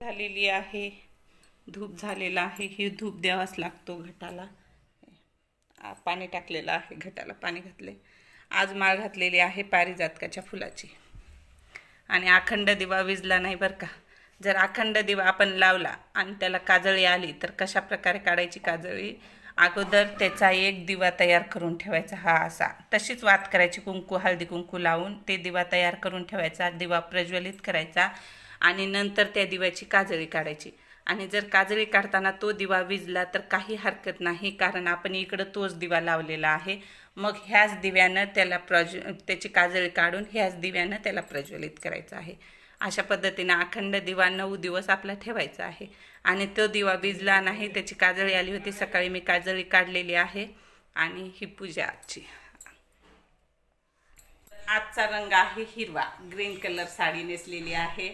झालेली आहे. धूप झालेला आहे. ही धूप द्यावाच लागतो घटाला. पाणी टाकलेलं आहे. घटाला पाणी घातले. आज माळ घातलेली आहे पारिजातकाच्या फुलाची. आणि अखंड दिवा विजला नाही बरं का? जर अखंड दिवा आपण लावला आणि त्याला काजळी आली तर कशा प्रकारे काढायची काजळी? अगोदर त्याचा एक दिवा तयार करून ठेवायचा हा असा. तशीच वात करायची कुंकू हळदी कुंकू लावून ते दिवा तयार करून ठेवायचा. दिवा प्रज्वलित करायचा. आणि नंतर त्या दिव्याची काजळी काढायची. आणि जर काजळी काढताना तो दिवा विजला तर काही हरकत नाही कारण आपण इकडं तोच दिवा लावलेला आहे. मग ह्याच दिव्यानं त्याला प्रज त्याची काजळी काढून ह्याच दिव्यानं त्याला प्रज्वलित करायचं आहे. अशा पद्धतीनं अखंड दिवा नऊ दिवस आपला ठेवायचा आहे. आणि तो दिवा विजला नाही त्याची काजळी आली होती सकाळी मी काजळी काढलेली आहे. आणि ही पूजा आजची. आजचा रंग आहे हिरवा ग्रीन कलर साडी नेसलेली आहे.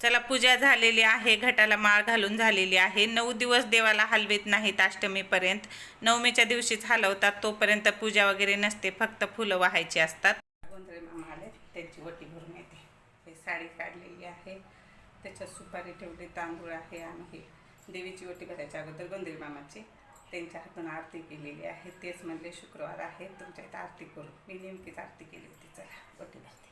चला पूजा झालेली आहे घटाला माळ घालून झालेली आहे. नऊ दिवस देवाला हलवीत नाहीत अष्टमीपर्यंत. नवमीच्या दिवशीच हलवतात तोपर्यंत पूजा वगैरे नसते फक्त फुलं वाहायची असतात. गोंधळे त्यांची वटी भरून येते. हे साडी काढलेली आहे. त्याच्यात सुपारी ठेवली तांदूळ आहे आणि हे देवीची वटी भरायच्या अगोदर गोंधळी मामाची. त्यांच्या हातून आरती केलेली आहे. तेच म्हणले शुक्रवार आहे तुमच्या इथं आरती करू. मी नेमकीच आरती केली होती. चला वटी भरते.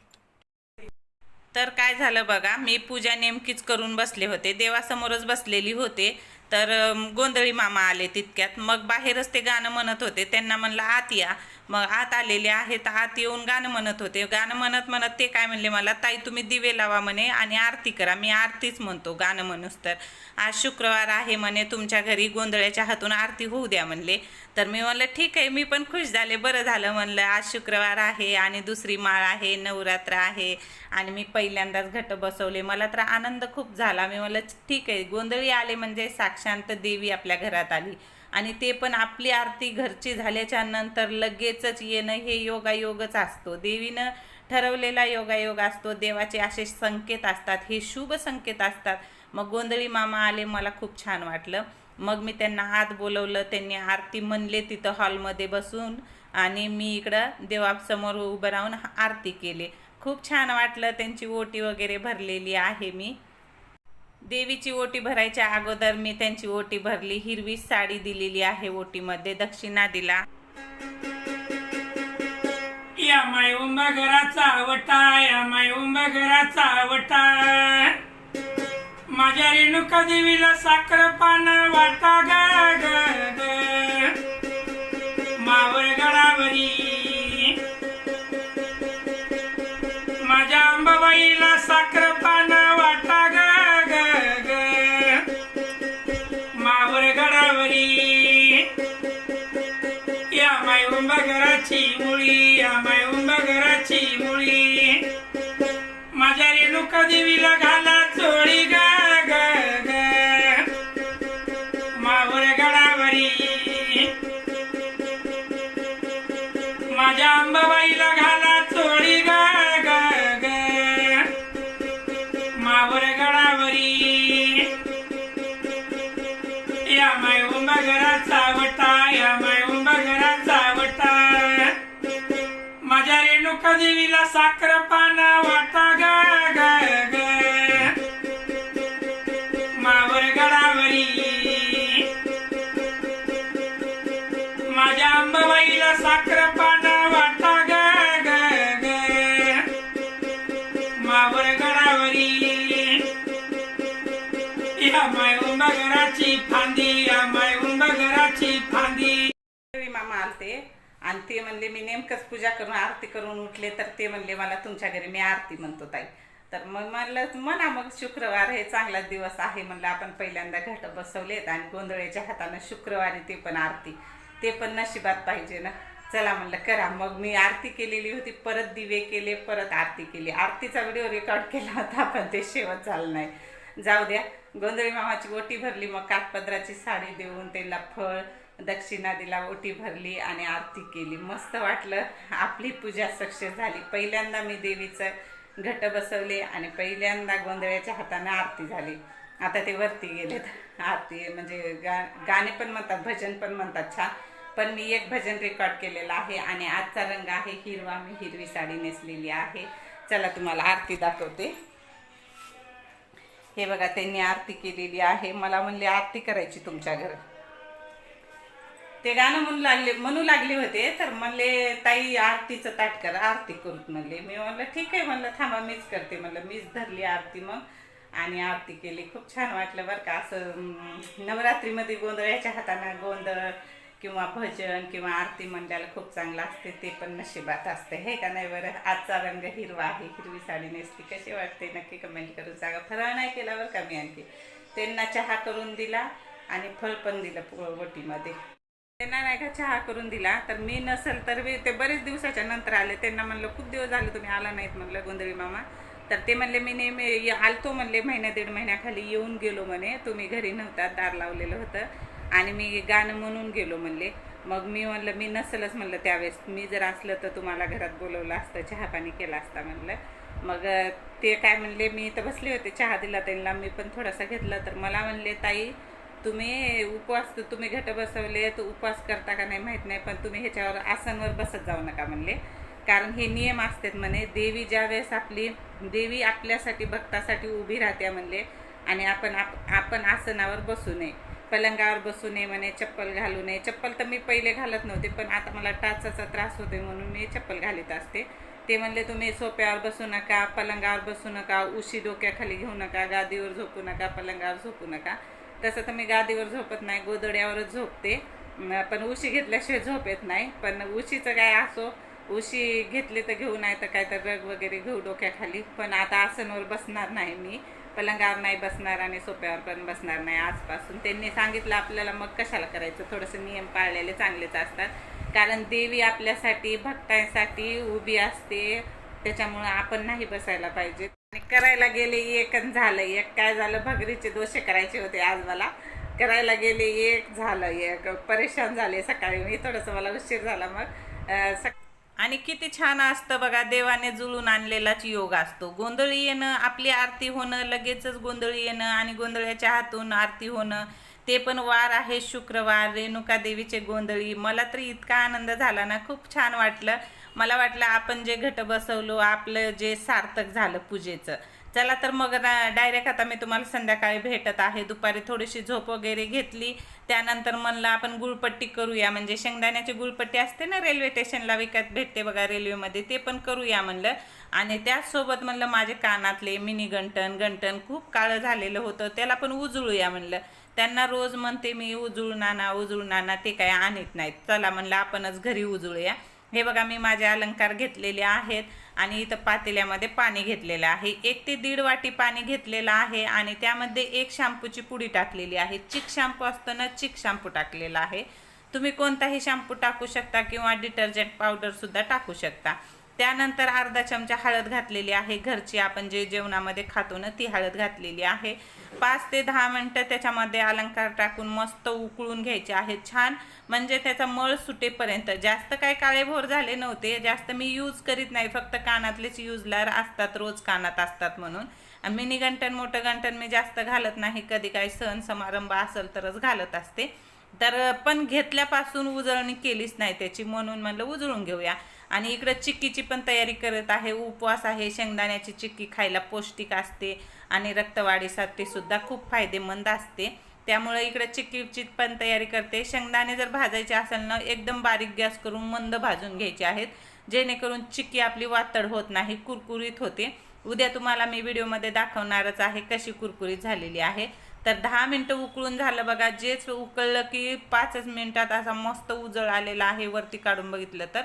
तर काय झालं बघा मी पूजा नेमकीच करून बसले होते. देवासमोरच बसलेली होते. तर गोंधळी मामा आले तितक्यात. मग बाहेरच ते गाणं म्हणत होते. त्यांना म्हणलं आत या. मग आत आलेले आहे तर आत येऊन गाणं म्हणत होते. गाणं म्हणत म्हणत ते काय म्हणले मला ताई तुम्ही दिवे लावा म्हणे आणि आरती करा. मी आरतीच म्हणतो गाणं म्हणूस तर. आज शुक्रवार आहे म्हणे. तुमच्या घरी गोंधळ्याच्या हातून आरती होऊ द्या म्हणले. तर मी म्हणलं ठीक आहे. मी पण खुश झाले. बरं झालं म्हणलं. आज शुक्रवार आहे आणि दुसरी माळ आहे. नवरात्र आहे आणि मी पहिल्यांदाच घट बसवले. मला तर आनंद खूप झाला. मी म्हणलं ठीक आहे. गोंधळी आले म्हणजे साक्षांत देवी आपल्या घरात आली. आणि ते पण आपली आरती घरची झाल्याच्यानंतर लगेचच येणं हे योगायोगच असतो. देवीनं ठरवलेला योगायोग असतो. देवाचे असे संकेत असतात. हे शुभ संकेत असतात. मग गोंधळी मामा आले मला खूप छान वाटलं. मग मी त्यांना आत बोलवलं. त्यांनी आरती म्हणले तिथं हॉलमध्ये बसून. आणि मी इकडं देवासमोर उभं राहून आरती केली. खूप छान वाटलं. त्यांची ओटी वगैरे भरलेली आहे मी. देवीची ओटी भरायच्या अगोदर मी त्यांची ओटी भरली. हिरवी साडी दिलेली आहे ओटीमध्ये दक्षिणा दिला. या माय उंबा घराचा आवटा या माय उंबा घराचा आवटा माझ्या रेणुका देवीला साखर पान वाटा ग मावळ देवीला घाला चोळी ग मावर गडावरी. माझ्या अंबाबाईला घाला चोळी ग मावर गडावरी. या माय उंबा घराचा आवडता या माय उंबा घराचा वटा माझ्या रेणुका देवीला साखर माझ्या अंबाबाईला साखर वाटा ग मावर गडावरी. या माय उंबा घराची फांदी या माय उंबा घराची फांदी मामा आलते आणि ते म्हणले मी नेमकंच पूजा करून आरती करून उठले. तर ते म्हणले मला तुमच्या घरी मी आरती म्हणतो ताई. तर मग म्हणलं म्हणा मग शुक्रवार हे चांगला दिवस आहे. म्हणलं आपण पहिल्यांदा घट बसवलेत आणि गोंधळेच्या हातानं शुक्रवारी ते पण आरती. ते पण नशिबात पाहिजे ना. चला म्हणलं करा. मग मी आरती केलेली होती परत दिवे केले परत आरती केली. आरतीचा व्हिडिओ रेकॉर्ड केला होता पण ते शेवट झालं नाही. जाऊ द्या. गोंधळी मामाची ओटी भरली मग काठपदराची साडी देऊन त्याला फळ दक्षिणा दिला ओटी भरली आणि आरती केली. मस्त वाटलं. आपली पूजा सक्सेस झाली. पहिल्यांदा मी देवीचं घट बसवले आणि पहिल्यांदा गोंधळ्याच्या हाताने आरती झाली. आता ते वरती गेलेत. आरती म्हणजे गा गाणे पण म्हणतात भजन पण म्हणतात छान. पण मी एक भजन रेकॉर्ड केलेलं आहे आणि आजचा रंग आहे हिरवा. मी हिरवी साडी नेसलेली आहे. चला तुम्हाला आरती दाखवते. हे बघा त्यांनी आरती केलेली आहे. मला म्हणले आरती करायची तुमच्या घरात ते गाणं म्हणू लागले म्हणू लागले होते तर म्हणले ताई आरतीचं ताट कर आरती करूत. म्हणले. मी म्हणलं ठीक आहे. म्हणलं थांबा मीच करते. म्हणलं मीच धरली आरती मग. आणि आरती केली. खूप छान वाटलं बरं का. असं नवरात्रीमध्ये गोंधळाच्या हातानं गोंधळ किंवा भजन किंवा आरती म्हणल्याला खूप चांगलं असते. ते पण नशिबात असते. हे का नाही बरं? आजचा रंग हिरवा आहे. हिरवी साडी नेसली. कशी वाटते? नक्की कमेंट करून सांगा. फराळ नाही केला बरं का मी आणखी? त्यांना चहा करून दिला आणि फळ पण दिलं पो- वटीमध्ये त्यांना नाही का चहा करून दिला. तर मी नसेल तर मी ते बरेच दिवसाच्या नंतर आले. त्यांना म्हणलं खूप दिवस झाले तुम्ही आला नाहीत म्हणलं गोंधळी मामा. तर ते म्हणले मी नेहमी आलतो म्हणले महिन्या दीड महिन्याखाली येऊन गेलो म्हणे. तुम्ही घरी नव्हता दार लावलेलं होतं. आणि मी गाणं म्हणून गेलो म्हणले. मग मी म्हणलं मी नसलंच म्हणलं त्यावेळेस. मी जर असलं तर तुम्हाला घरात बोलवलं असतं चहा पाणी केलं असता म्हणलं. मग ते काय म्हणले मी तर बसले होते चहा दिला त्यांना. मी पण थोडासा घेतला. तर मला म्हणले ताई तुम्ही उपवास तर तुम्ही घट बसवले तर उपवास करता का नाही माहीत नाही पण तुम्ही ह्याच्यावर आसनवर बसत जाऊ नका म्हणले. कारण हे नियम असतात म्हणे देवी ज्यावेळेस आपली देवी आपल्यासाठी भक्तासाठी उभी राहते म्हणले आणि आपण आप आपण आसनावर बसू नये. पलंगावर बसू नये म्हणे चप्पल घालू नये. चप्पल तर मी पहिले घालत नव्हते पण आता मला टाचाचा त्रास होतोय म्हणून मी चप्पल घालत असते. ते म्हणले तुम्ही सोप्यावर बसू नका पलंगावर बसू नका उशी डोक्याखाली घेऊ नका गादीवर झोपू नका पलंगावर झोपू नका. तसं तर मी गादीवर झोपत नाही गोदड्यावरच झोपते. पण उशी घेतल्याशिवाय झोप येत नाही. पण उशीचं काय असो उशी घेतली तर घेऊ नाही तर काय तर रग वगैरे घेऊ डोक्याखाली. पण आता आसनवर बसणार नाही मी. पलंगावर नाही बसणार आणि सोप्यावर पण बसणार नाही आजपासून. त्यांनी सांगितलं आपल्याला मग कशाला करायचं? थोडंसं नियम पाळलेले चांगलेच असतात. कारण देवी आपल्यासाठी भक्तांसाठी उभी असते. त्याच्यामुळं आपण नाही बसायला पाहिजे. आणि करायला गेले एक आणि झालं एक. काय झालं? भगरीचे दोषे करायचे होते आज मला. करायला गेले एक झालं एक. परेशान झाले सकाळी मी. थोडंसं मला उशीर झाला मग. अं, सक- आणि किती छान असतं बघा देवाने जुळून आणलेलाच योग असतो. गोंधळी येणं आपली आरती होणं लगेचच गोंधळी येणं आणि गोंधळ्याच्या हातून आरती होणं ते पण वार आहे शुक्रवार रेणुका देवीचे गोंधळी. मला तर इतका आनंद झाला ना खूप छान वाटलं. मला वाटलं आपण जे घट बसवलो आपलं जे सार्थक झालं पूजेचं. चला तर मग डायरेक्ट आता मी तुम्हाला संध्याकाळी भेटत आहे. दुपारी थोडीशी झोप वगैरे घेतली. त्यानंतर म्हणलं आपण गुळपट्टी करूया. म्हणजे शेंगदाण्याची गुळपट्टी असते ना रेल्वे स्टेशनला विकत भेटते बघा रेल्वेमध्ये ते पण करूया म्हणलं. आणि त्याचसोबत म्हणलं माझे कानातले मिनी गंटन गंटन खूप काळं झालेलं होतं. त्याला पण उजळूया म्हणलं. त्यांना रोज म्हणते मी उजळून आणा उजळून आणा ते काय आणत नाहीत. चला म्हणलं आपणच घरी उजळूया. हे बघा मी माझे अलंकार घेतलेले आहेत. आणि इथं पातेल्यामध्ये पाणी घेतलेलं आहे. एक ते दीड वाटी पाणी घेतलेलं आहे आणि त्यामध्ये एक शॅम्पूची पुडी टाकलेली आहे. चिक शॅम्पू असताना चिक शॅम्पू टाकलेला आहे. तुम्ही कोणताही शॅम्पू टाकू शकता किंवा डिटर्जंट पावडरसुद्धा टाकू शकता. त्यानंतर अर्धा चमचा हळद घातलेली आहे. घरची आपण जे जेवणामध्ये खातो ना ती हळद घातलेली आहे. पाच ते दहा मिनटं त्याच्यामध्ये अलंकार टाकून मस्त उकळून घ्यायचे आहेत. छान. म्हणजे त्याचा मळ सुटेपर्यंत. जास्त काय काळेभोर झाले नव्हते. जास्त मी यूज करीत नाही. फक्त कानातलेच यूजला असतात रोज कानात असतात म्हणून. मिनी गंटन मोठं गंटन मी जास्त घालत नाही. कधी काही सण समारंभ असेल तरच घालत असते. तर पण घेतल्यापासून उजळणी केलीच नाही त्याची. म्हणून म्हणलं उजळून घेऊया. आणि इकडं चिक्कीची पण तयारी करत आहे. उपवास आहे. शेंगदाण्याची चिक्की खायला पौष्टिक असते आणि रक्तवाढीसाठी सुद्धा खूप फायदेमंद असते. त्यामुळे इकडे चिक्कीची पण तयारी करते. शेंगदाणे जर भाजायचे असेल ना एकदम बारीक गॅस करून मंद भाजून घ्यायचे आहेत. जेणेकरून चिक्की आपली वातड होत नाही कुरकुरीत होते. उद्या तुम्हाला मी व्हिडिओमध्ये दाखवणारच आहे कशी कुरकुरीत झालेली आहे. तर दहा मिनटं उकळून झालं बघा. जेच उकळलं की पाचच मिनटात असा मस्त उजळ आलेला आहे वरती काढून बघितलं तर.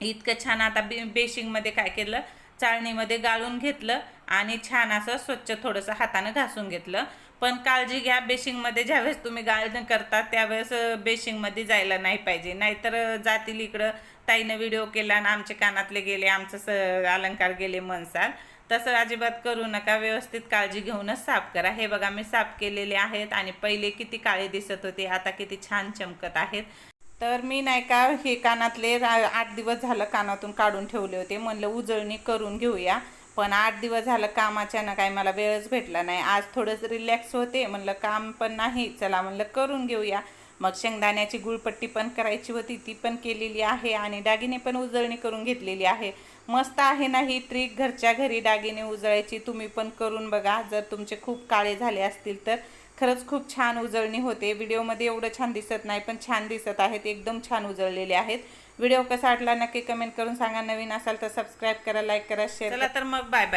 इतकं छान आता बे बेशिंगमध्ये काय केलं चाळणीमध्ये गाळून घेतलं आणि छान असं स्वच्छ थोडंसं हातानं घासून घेतलं. पण काळजी घ्या बेशिंगमध्ये ज्यावेळेस तुम्ही गाळण करता त्यावेळेस बेशिंगमध्ये जायला नाही पाहिजे. नाहीतर जातील इकडं ताईनं व्हिडिओ केला आणि आमचे कानातले गेले आमचं स अलंकार गेले मनसाल तसं अजिबात करू नका व्यवस्थित काळजी घेऊनच साफ करा. हे बघा मी साफ केलेले आहेत आणि पहिले किती काळे दिसत होते आता किती छान चमकत आहेत. तर मी नाही का हे कानातले आठ दिवस झालं कानातून काढून ठेवले होते. म्हणलं उजळणी करून घेऊया. पण आठ दिवस झालं कामाच्या ना काय मला वेळच भेटला नाही. आज थोडंसं रिलॅक्स होते. म्हणलं काम पण नाही. चला म्हणलं करून घेऊया. मग शेंगदाण्याची गुळपट्टी पण करायची होती. ती पण केलेली आहे आणि दागिने पण उजळणी करून घेतलेली आहे. मस्त आहे ना ही ट्रिक घरच्या घरी दागिने उजळायची. तुम्ही पण करून बघा. जर तुमचे खूप काळे झाले असतील तर. खरंच खूप छान उजळणी होते. व्हिडिओमध्ये एवढं छान दिसत नाही पण छान दिसत आहेत. एकदम छान उजळलेले आहेत. व्हिडिओ कसा वाटला नक्की कमेंट करून सांगा. नवीन असाल तर सबस्क्राईब करा लाईक करा शेअर तर मग बाय बाय